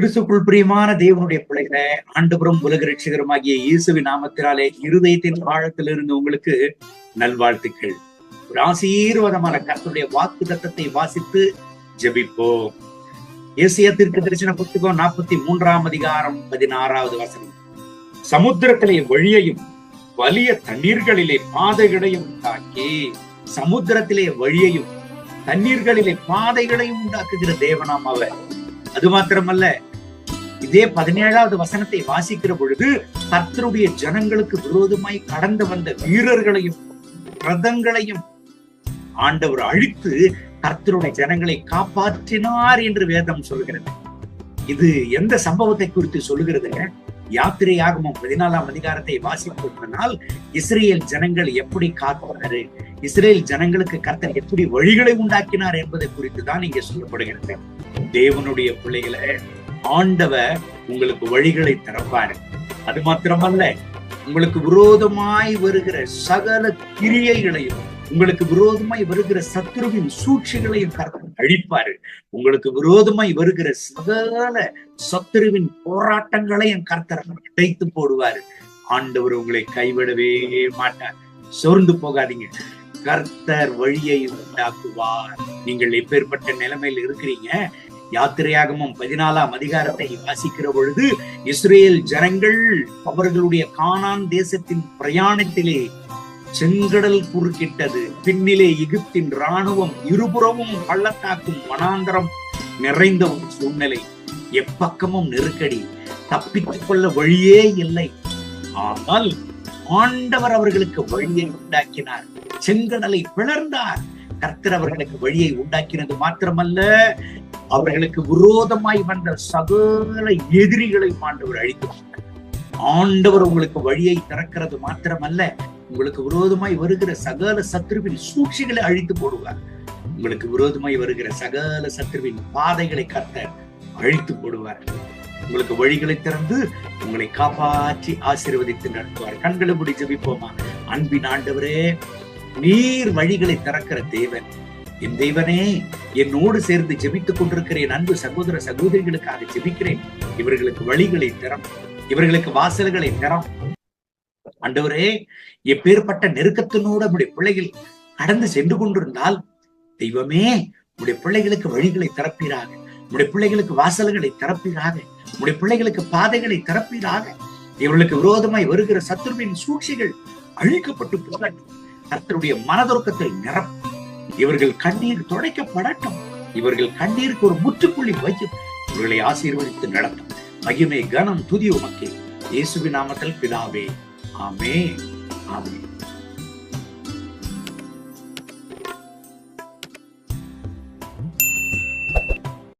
கிறிஸ்துக்குள் பிரியமான தேவனுடைய பிள்ளைகளை ஆண்டுபுறம் உலக ரட்சகரமாகிய இயேசுவி நாமத்தினாலே இருதயத்தின் ஆழத்திலிருந்து உங்களுக்கு நல்வாழ்த்துக்கள். ஒரு ஆசீர்வாதமான கர்த்தருடைய வாக்கு தத்தத்தை வாசித்து ஜபிப்போம். ஏசியா தீர்க்க தரிசன புத்தகம் நாற்பத்தி மூன்றாம் அதிகாரம் பதினாறாவது வசனம். சமுத்திரத்திலே வழியையும் வலிய தண்ணீர்களிலே பாதைகளையும் உண்டாக்கி சமுத்திரத்திலே வழியையும் தண்ணீர்களிலே பாதைகளையும் உண்டாக்குகிற தேவனாம் அவர். அது மாத்திரமல்ல இதே பதினேழாவது வசனத்தை வாசிக்கிற பொழுது கர்த்தருடைய ஜனங்களுக்கு விரோதமாய் கடந்து வந்த வீரர்களையும் ரதங்களையும் ஆண்டவர் அழித்து கர்த்தருடைய ஜனங்களை காப்பாற்றினார் என்று வேதம் சொல்கிறது. இது எந்த சம்பவத்தை குறித்து சொல்லுகிறதுங்க யாத்திரை ஆகமும் பதினாலாம் அதிகாரத்தை வாசிப்பதனால் இஸ்ரேல் ஜனங்கள் எப்படி காத்தாரு இஸ்ரேல் ஜனங்களுக்கு கர்த்தர் எப்படி வழிகளை உண்டாக்கினார் என்பதை குறித்து தான் இங்கே சொல்லப்படுகிறது. தேவனுடைய பிள்ளைகளை ஆண்டவ உங்களுக்கு வழிகளை திறப்பாரு அது மாத்திரமல்ல உங்களுக்கு விரோதமாய் வருகிற சகல கிரியைகளையும் உங்களுக்கு விரோதமாய் வருகிற சத்ருவின் சூழ்ச்சிகளையும் கர்த்தர் அழிப்பாரு. உங்களுக்கு விரோதமாய் வருகிற சகல சத்ருவின் போராட்டங்களையும் கர்த்தர் அடைத்து போடுவாரு. ஆண்டவர் உங்களை கைவிடவே மாட்டார். சோர்ந்து போகாதீங்க. கர்த்தர் வழியை உண்டாக்குவார். நீங்கள் எப்பேற்பட்ட நிலைமையில் இருக்கிறீங்க? யாத்திரையாகமும் பதினாலாம் அதிகாரத்தை வாசிக்கிற பொழுது இஸ்ரேல் ஜனங்கள் அவர்களுடைய கானான் தேசத்தின் பிரயாணத்திலே செங்கடல் குறுக்கிட்டது. பின்னிலே எகிப்தின் ராணுவம் இருபுறமும் பள்ளத்தாக்கும் மனாந்தரம் நிறைந்த ஒரு சூழ்நிலை. எப்பக்கமும் நெருக்கடி. தப்பித்துக் கொள்ள வழியே இல்லை. ஆனால் ஆண்டவர் அவர்களுக்கு வழியை உண்டாக்கினார். செங்கடலை பிளர்ந்தார். கர்த்தர் அவர்களுக்கு வழியை உண்டாக்கினது மாத்திரமல்ல அவர்களுக்கு விரோதமாய் வந்த சகல எதிரிகளை ஆண்டவர் அழித்து ஆண்டவர் உங்களுக்கு வழியை திறக்கிறது மாத்திரமல்ல உங்களுக்கு விரோதமாய் வருகிற சகல சத்ருவின் சூழ்ச்சிகளை அழித்து போடுவார். உங்களுக்கு விரோதமாய் வருகிற சகல சத்ருவின் பாதைகளை கர்த்தர் அழித்து போடுவார். உங்களுக்கு வழிகளை திறந்து உங்களை காப்பாற்றி ஆசீர்வதித்து நடத்துவார். கண்களை முடி ஜபிப்போமா? அன்பின் ஆண்டவரே நீர் வழிகளை திறக்கிற தேவன். என் தெய்வனே என்னோடு சேர்ந்து ஜெபித்துக் கொண்டிருக்கிற என் அன்பு சகோதர சகோதரிகளுக்காக ஜெபிக்கிறேன். இவர்களுக்கு வழிகளை திறம் இவர்களுக்கு வாசல்களை திறம் அண்டவரே எப்பேற்பட்ட நெருக்கத்தினோடு நம்முடைய பிள்ளைகள் கடந்து சென்று கொண்டிருந்தால் தெய்வமே உடைய பிள்ளைகளுக்கு வழிகளை திறப்பீராக. உடைய பிள்ளைகளுக்கு வாசல்களை திறப்பீராக. உடைய பிள்ளைகளுக்கு பாதைகளை திறப்பீராக. இவர்களுக்கு விரோதமாய் வருகிற சத்துருவின் சூழ்ச்சிகள் அழிக்கப்பட்டு போகட்டும். கர்த்தருடைய மனதுருக்கத்தை நிரப்பும். இவர்கள் கண்ணீர் துடைக்கப்படட்டும். இவர்கள் கண்ணீருக்கு ஒரு முற்றுப்புள்ளி வைக்கும் இவர்களை ஆசீர்வதித்து நடத்தும். மகிமை கனம் துதி உமக்கே. இயேசுவின் நாமத்தில் பிதாவே. ஆமே ஆமே